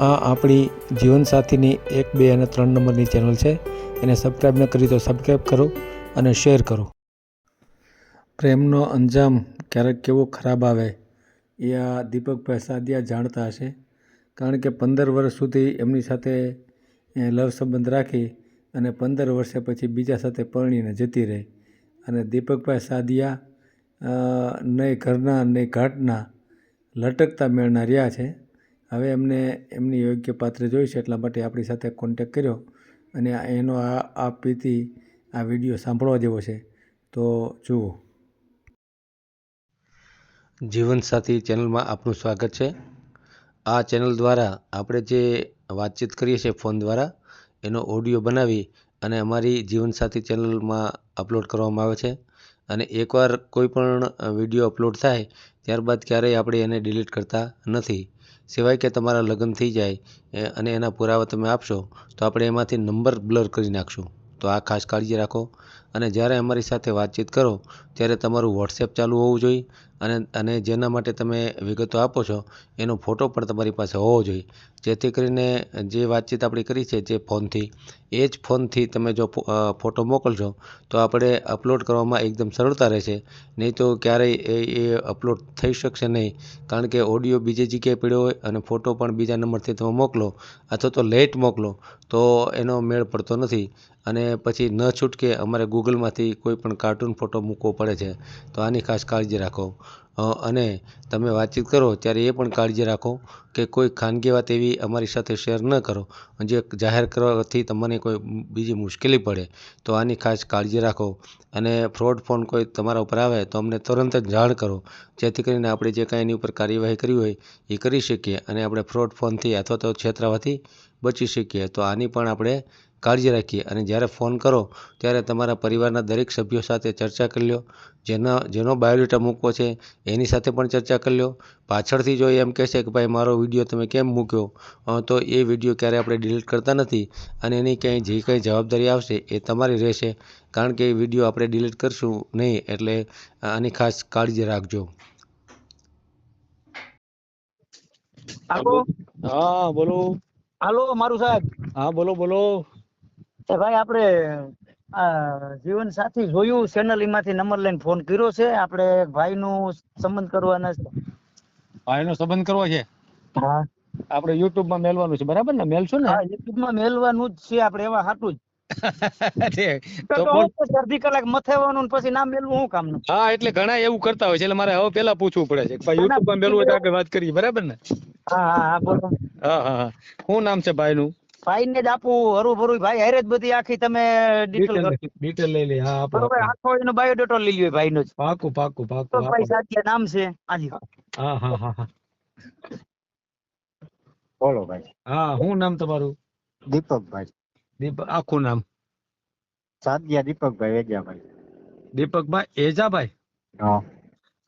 આ આપણી જીવનસાથીની એક, બે અને ત્રણ નંબરની ચેનલ છે. એને સબસ્ક્રાઈબ ન કરી તો સબસ્ક્રાઈબ કરો અને શેર કરો. પ્રેમનો અંજામ ક્યારેક કેવો ખરાબ આવે, એ આ દીપકભાઈ સાદિયા જાણતા હશે. કારણ કે પંદર વર્ષ સુધી એમની સાથે લવ સંબંધ રાખી અને પંદર વર્ષે પછી બીજા સાથે પરણીને જતી રહી. અને દીપકભાઈ સાદિયા નહીં ઘરના નહીં ઘાટના લટકતા મેળના રહ્યા છે. હવે એમને, એમની યોગ્ય પાત્ર જોઈ છે એટલા માટે આપણી સાથે કોન્ટેક કર્યો અને એનો આ આ પીતી આ વીડિયો સાંભળવા જેવો છે. તો જુઓ. જીવનસાથી ચેનલમાં આપનું સ્વાગત છે. આ ચેનલ દ્વારા આપણે જે વાતચીત કરીએ છીએ ફોન દ્વારા, એનો ઓડિયો બનાવી અને અમારી જીવનસાથી ચેનલમાં અપલોડ કરવામાં આવે છે. અને એકવાર કોઈ પણ વીડિયો અપલોડ થાય, ત્યારબાદ ક્યારેય આપણે એને ડિલીટ કરતા નથી. સિવાય કે તમારા લગ્ન થઈ જાય અને એના પુરાવા તમે આપશો, તો આપણે એમાંથી નંબર બ્લર કરી નાખશું. તો આ ખાસ કાળજી રાખો. અને જ્યારે અમારી સાથે વાતચીત કરો, ત્યારે તમારું વોટ્સએપ ચાલુ હોવું જોઈએ અને અને જેના માટે તમે વિગતો આપો છો, એનો ફોટો પણ તમારી પાસે હોવો જોઈએ. જેથી કરીને જે વાતચીત આપણી કરી છે, જે ફોનથી, એ જ ફોનથી તમે જો ફોટો મોકલશો, તો આપણે અપલોડ કરવામાં એકદમ સરળતા રહેશે. નહીં તો ક્યારેય એ અપલોડ થઈ શકશે નહીં. કારણ કે ઓડિયો બીજી જગ્યાએ પડ્યો હોય અને ફોટો પણ બીજા નંબરથી તમે મોકલો અથવા તો લેટ મોકલો, તો એનો મેળ પડતો નથી. અને પછી ન છૂટકે અમારે ગૂગલમાંથી કોઈ પણ કાર્ટૂન ફોટો મૂકવો પડે છે, તો આની ખાસ કાળજી રાખો. અને તમે વાતચીત કરો, ત્યારે એ પણ કાળજી રાખો કે કોઈ ખાનગી વાત એવી અમારી સાથે શેર ન કરો. જે જાહેર કરવાથી તમને કોઈ બીજી મુશ્કેલી પડે, તો આની ખાસ કાળજી રાખો. અને ફ્રોડ ફોન કોઈ તમારા ઉપર આવે, તો અમને તરત જ જાણ કરો. જેથી કરીને આપણે જે કાંઈ એની ઉપર કાર્યવાહી કરવી હોય, એ કરી શકીએ અને આપણે ફ્રોડ ફોનથી અથવા તો છેતરાવાથી બચી શકીએ. તો આની પણ આપણે કાળજી રાખીએ અને જ્યારે ફોન કરો ત્યારે તમારા પરિવારના દરેક સભ્યો સાથે ચર્ચા કરી લો. જેના જેનો બાયોડેટા મૂકવો છે એની સાથે પણ ચર્ચા કરી લો. પાછળથી જો એમ કહેશે કે ભાઈ મારો વીડિયો તમે કેમ મૂક્યો? તો એ વીડિયો ક્યારે આપણે ડિલીટ કરતા નથી અને એની ક્યાંય જે કંઈ જવાબદારી આવશે એ તમારી રહેશે. કારણ કે એ વીડિયો આપણે ડિલીટ કરશું નહીં એટલે આની ખાસ કાળજી રાખજો. હાલો હા બોલો. હાલો મારું સાહેબ. હા બોલો બોલો. એ ભાઈ આપણે જીવન સાથી જોયું ચેનલમાંથી નંબર લઈને ફોન કર્યો છે. આપણે એક ભાઈનું સંબંધ કરવાના છે. ભાઈનો સંબંધ કરવો છે? હા. આપણે યુટ્યુબમાં મેલવાનું છે. બરાબર ને? મેલશું ને? હા YouTube માં મેલવાનું જ છે. આપણે એવા હાટું જ. તો તો તો તો કલાક મથેવાનું પછી ના મેલવું શું કામ હા એટલે ઘણા એવું કરતા હોય છે. એટલે મારે હવે પેલા પૂછવું પડે છે. ભાઈ ના, ના, માં મેલવું આગળ વાત કરીએ. બરાબર ને? હા હા હા બોલો. હા હા. શું નામ છે ભાઈનું? ભાઈ ને જ આપું હરું ભરું ભાઈ હારે જ બધી આખી તમે ડિટેલ ડિટેલ લઈ લે હા બરોબર આખો એનો બાયોડેટો લઈ લ્યો ભાઈ નો જ. પાકું પાકું તો પાકું. ભાઈ સાચી નામ છે હાજી હા હા હા હા. બોલો ભાઈ. હા શું નામ તમારું? દીપકભાઈ. દીપક આખું નામ. સાદિયા દીપકભાઈ વેજાભાઈ. દીપકભાઈ એજાભાઈ? હા.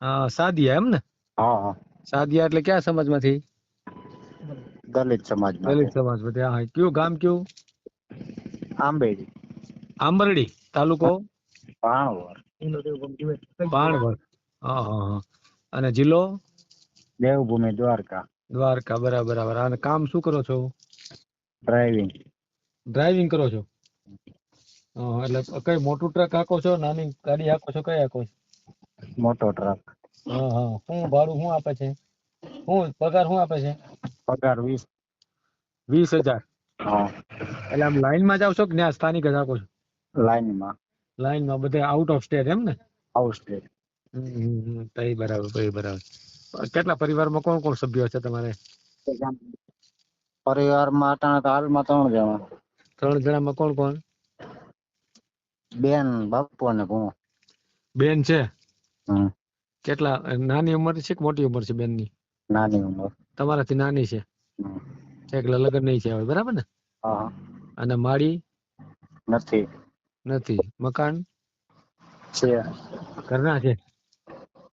હા સાદિયા એમ ને? હા હા. સાદિયા એટલે કયા સમાજમાંથી? દલિત સમાજ દલિત સમાજ હા હા. કયું ગામ કયું? આંબેડી. આંબરડી તાલુકો? પાણવર પાણવર હા અને જિલ્લો? દેવભૂમિ દ્વારકા. દ્વારકા બરાબર બરાબર. અને કામ શું કરો છો? ડ્રાઇવિંગ. ડ્રાઇવિંગ કરો છો? એટલે કઈ મોટું ટ્રક આખો છો? નાની ગાડી હાંકો છો? કઈ આખો છો? મોટો ટ્રક. હા હા. શું ભાડું શું આપે છે? શું પગાર શું આપે છે? પગાર વીસ. વીસ હજાર. એટલે આમ લાઈનમાં જાવ છો કે ત્યાં સ્થાનિક જ આપો છો? લાઈનમાં. લાઈનમાં બધે આઉટ ઓફ સ્ટેટ એમ ને? Out stay hmm, hmm, hmm. તઈ બરાબર તઈ બરાબર. કેટલા પરિવારમાં કોણ કોણ સભ્યો છે તમારે? પરિવારમાં ત્રણ હાલ હાલમાં ત્રણ જણા. ત્રણ જણામાં કોણ કોણ? બેન બાપુ અને કોણ બેન છે? કેટલા? નાની ઉંમર છે કે મોટી ઉંમર છે બેનની? નાની ઉંમર. તમારાથી નાની છે. એટલે લગ્ન નહીં છે હવે બરાબર ને? અને માળી? નથી. નથી. મકાન? છે. ઘરના છે?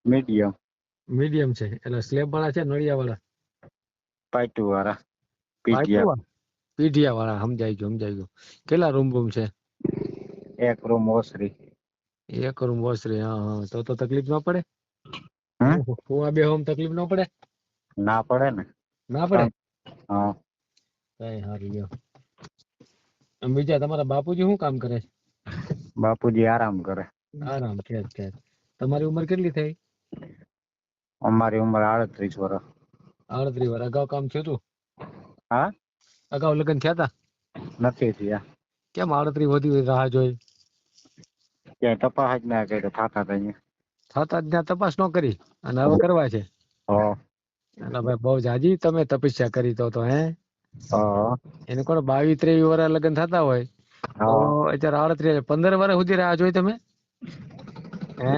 મીડિયમ. મીડિયમ છે. એટલે સ્લેબ વાળા છે નળિયા વાળા પાઇટુ વાળા પીઢિયા. વાળા સમજાઈ ગયું સમજાઈ ગયું. કેટલા રૂમ રૂમ છે? એક રૂમ ઓસરી. એક રૂમ ઓસરી હા હા. તો તો તકલીફ ન પડે? હું આ બે હોમ તકલીફ ન પડે? ના પડે ને? ના પડે? હા. કઈ હારી ગયો બીજા તમારા બાપુજી શું કામ કરે? બાપુજી આરામ કરે. આરામ ખેત ખેત તમારી ઉંમર કેટલી થઈ? અમારી ઉંમર આડત્રીસ વર્ષ. આડત્રીસ વર્ષ. અગાઉ કામ થયું હતું હા? અગાઉ લગ્ન થયા હતા નથી થયા. કેમ આડત્રીસ વધી રાહ જોઈ? ક્યાંય તપાસ જ ના કરી થતા હતા થાતા ત્યાં તપાસ ન કરી? અને હવે કરવા છે? હો. એટલે ભાઈ બહુ જાજી તમે તપસ્યા કરી તો તો હે? એને કોણ બાવીસ ત્રેવીસ વર્ષ લગ્ન થતા હોય? અત્યારે આડત્રીસ પંદર વર્ષ સુધી રાહ જોઈ તમે? હે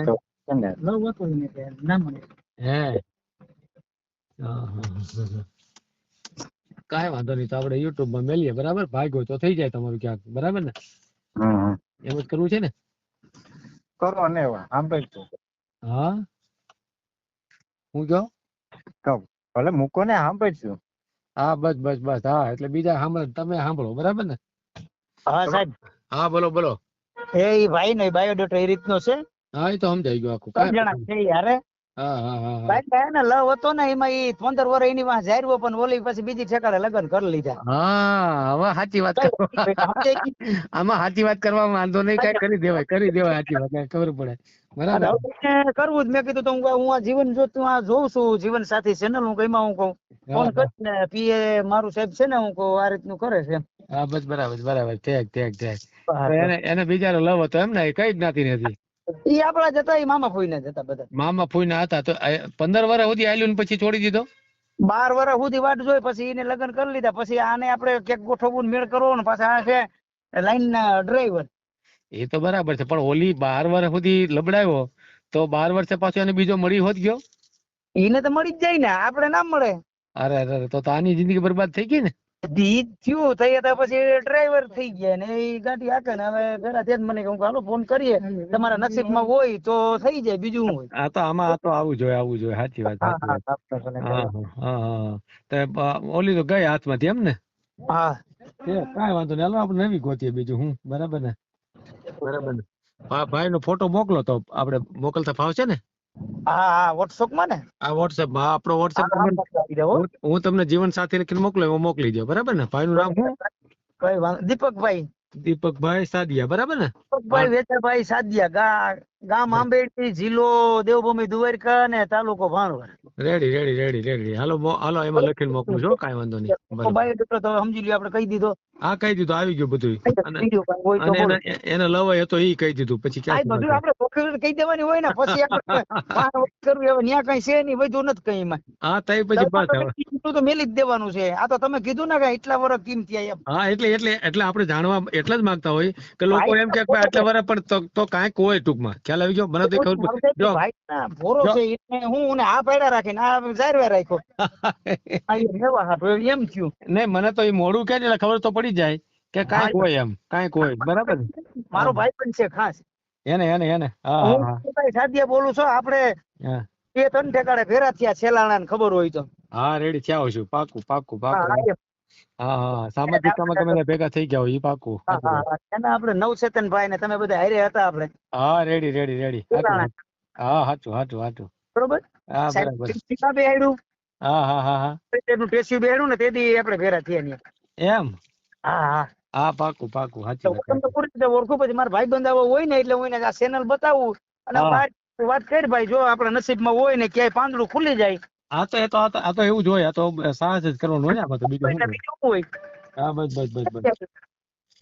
ને. ના કાંઈ વાંધો નહીં તો આપણે યુટ્યુબમાં મેલીએ બરાબર? ભાગ્યો તો થઈ જાય તમારું ક્યાંક બરાબર ને. એમ જ કરવું છે ને? કરો ને આમ હા? હું કહો? ભલે મૂકો ને સાંભળશું હા બસ બસ બસ. હા એટલે બીજા સાંભળે તમે સાંભળો બરાબર ને? હા સાહેબ. હા બોલો બોલો. એ ભાઈ નો બાયોડેટા એ રીતનો છે. હા એ તો સમજાઈ ગયો આખું. ત્રણ જણા છે યારે ને લવ હતો ને એમાં ઈ પંદર વર્ષ એની વાંહે પણ ઓલી પછી બીજી ઠેકાણે લગ્ન કરી લીધા. હા હવે સાચી વાત? આમાં સાચી વાત કરવા વાંધો નહીં કઈ કરી દેવાય કરી દેવાય સાચી વાત ખબર પડે. બરાબર? કરવું જ મેં કીધું તો હું હું આ જીવન જોતું આ જોઉં છું જીવન સાથી ચેનલ હું કઈમાં હું કહું. ફોન કરીને પીએ મારું સાહેબ છે ને હું કહું આ રીતનું કરે છે. હા બસ બરાબર બરાબર ઠેક ઠેક ઠેક. એને એને બિચારો લવ હતો એમ ને કઈ કઈ જ્ઞાતિ નથી ઈ આપડા જતા ઈ મામા ફોઈને જતા બધા. મામા ફૂઈના હતા તો પંદર વર્ષ સુધી આલ્યું ને પછી છોડી દીધો? બાર વર્ષ સુધી વાટ જોઈ પછી એને લગ્ન કરી લીધા. પછી આને આપણે કેક ગોઠવવું મેળ કરવો ને પાછા આ છે લાઈન ના ડ્રાઈવર. એ તો બરાબર છે પણ ઓલી બાર વર્ષ સુધી લબડાયો તો બાર વર્ષે પાછો એને બીજો મળી હોત ગયો? એને તો મળી જ જાય ને આપણે ના મળે. અરે અરે અરે, તો તો આની જિંદગી બરબાદ થઈ ગઈ ને? ઈ થયું થઈ હતા પછી ડ્રાઈવર થઈ ગયા ને એ ગાડી હાકે ને હવે ઘરે જ મને કહું હાલો ફોન કરીએ. તમારા નસીબમાં હોય તો થઈ જાય બીજું શું હોય? આ તો આમાં આ તો આવું જોઈએ આવું જોઈએ સાચી વાત હા સાચી વાત. હા તો ઓલી તો ગઈ હાથમાંથી એમ ને? હા. કઈ કાંઈ વાંધો નહીં. હાલો આપણે નવી ગોતીએ બીજું હું? બરાબર ને? બરાબર ને? ભાઈ નો ફોટો મોકલો તો આપણે મોકલતા ફાવશે ને? હા હા માં ને? માં આપણો હા, તમને જીવન સાથી લખીને મોકલો એમાં મોકલી દો બરાબર ને? ભાઈ નું નામ કઈ વાંધો દીપકભાઈ. દીપકભાઈ સાદિયા બરાબર ને? દીપકભાઈ વેચાભાઈ સાદિયા ગામ આંબેડી જિલ્લો દેવભૂમિ દ્વારકા ને તાલુકો Bhanvad. Ready ready ready ready હાલો હાલો એમાં લખીને મોકલું છો કાઈ વાંધો નહીં. ભાઈ તો સમજી લ્યો આપણે કહી દીધો. હા કહી દીધું આવી ગયું બધું. અને એને લવાય હતો એ કહી દીધું. પછી આ ક્યાં બધું આપણે પોખરણ કહી દેવાની હોય ને પછી આપણે કરવી હવે ન્યા કઈ છે નહીં બધું નથી કઈ એમાં. હા તઈ પછી કીધું તો મેલી જ દેવાનું છે. આ તો તમે કીધું ને કે એટલા વર્ષ કેમ થયા એમ. હા એટલે એટલે એટલે આપણે જાણવા એટલા જ માંગતા હોય કે લોકો એમ કે આટલા વર્ષ પણ તો તો કાંઈક હોય ટૂંકમાં. ખ્યાલ આવી ગયો? મને તો ખબર. જો. ભોરો છે એટલે હું ને આ પાડ્યા રાખીને આ જારવા રાખ્યો. એમ થયું. નહીં મને તો એ મોડું કે એટલે ખબર તો પડી જાય કે કાંઈક હોય એમ. કાંઈક હોય. બરાબર? મારો ભાઈ પણ છે ખાસ. એને એને એને. હા હા સાદિયા બોલું છું. આપણે હા. બે ત્રણ ઠેકાણે ભેરા થયા છેલાણા ને ખબર હોય તો. હા રેડી થયા છું. પાકું પાકું પાકું. હા, હા હા સામાજિકતામાં તમે ભેગા થઈ ગયા હોય ઈ પાકું. હા, હા, હા. એના આપણે નવચેતન ભાઈ ને તમે બધા હારે હતા આપણે. હા રેડી રેડી રેડી હા સાચું સાચું સાચું બરોબર? હા બરાબર. બેહાડ્યું હા હા હા હા. તેનું ટેસ્યુ બેહાડ્યું ને તેથી આપણે ભેરા થયા ને. એમ? હા હા. હા પાકું પાકું. પૂરી રીતે ઓળખું પછી મારા ભાઈ બંધાવો હોય ને એટલે હું એને આ ચેનલ બતાવું અને બહાર વાત કરી ભાઈ જો આપણા નસીબમાં હોય ને ક્યાંય પાંદડું ખુલી જાય. હા તો એ તો આ તો- એવું જ હોય આ તો સાહસ જ કરવાનું હોય ને આમાં તો બીજું હોય? હા બસ બસ બસ બસ.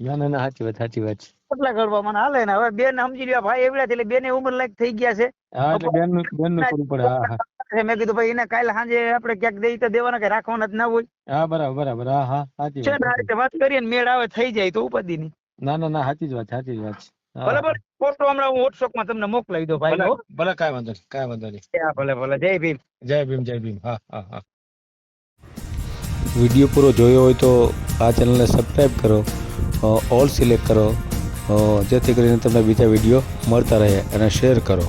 ના ના ના સાચી વાત સાચી વાત. છે. કેટલા કરવા મને હાલે ને હવે બેન સમજી લ્યો ભાઈ એવડા એટલે બેને ઉંમર લાયક થઈ ગયા છે. હા એટલે બેનનું બેનનું કરવું પડે હા હા. મેં કીધું ભાઈ એને કાલે સાંજે આપણે ક્યાંક દઈ તો દેવાના કે રાખવાના જ ના હોય. હા બરાબર બરાબર હા હા સાચી છે વાત ને આ રીતે વાત કરીએ ને મેળ આવે થઈ જાય તો ઉપાધિ ની ના ના ના સાચી જ વાત સાચી જ વાત. છે. બરાબર? ફોટો હમણાં હું વોટ્સઅપમાં તમને મોકલાવી દઉં ભાઈ ભલે કાંઈ વાંધો નહીં કાંઈ વાંધો નહીં. ભલે ભલે જય ભીમ. જય ભીમ જય ભીમ. હા હા હા. વીડિયો પૂરો જોયો હોય તો આ ચેનલને સબસ્ક્રાઈબ કરો ઓલ સિલેક્ટ કરો જેથી કરીને તમને બીજા વીડિયો મળતા રહે અને શેર કરો.